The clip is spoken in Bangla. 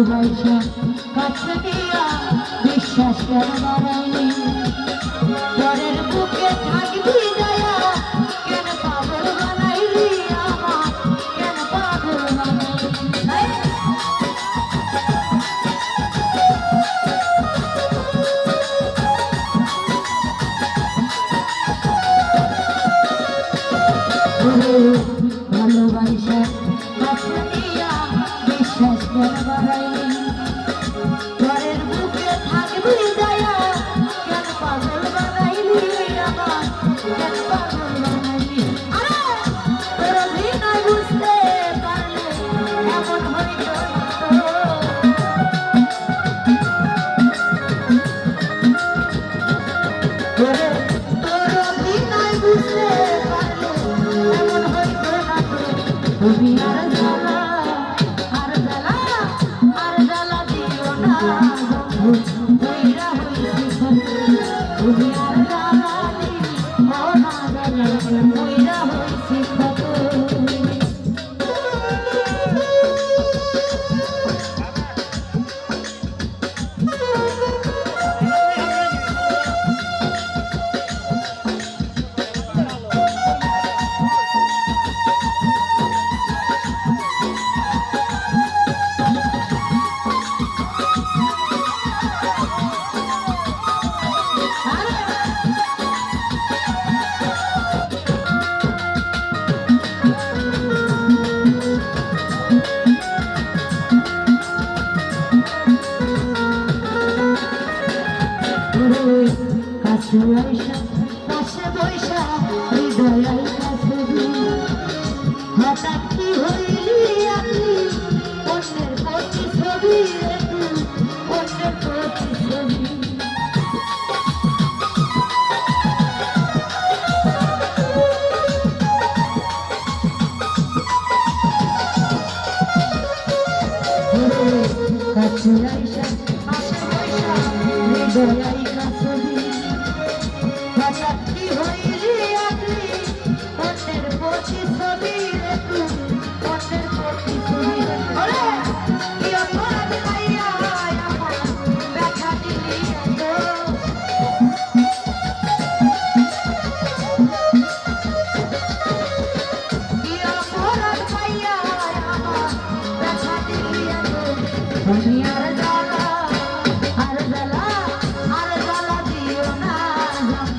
ভালোবাসা কাছে দিয়া বিশ্বাস কেন পরের বুকে থাকবি ভালোবাসা কাছে Thank you. সুয়াইশা পাশে বৈশা হৃদয়াই কাছে হঠাৎ কি হইলি আমি অন্যের প্রতি ছবি অন্যের প্রতি ছবি কাছে আইসা পাশে বৈশা হৃদয়াই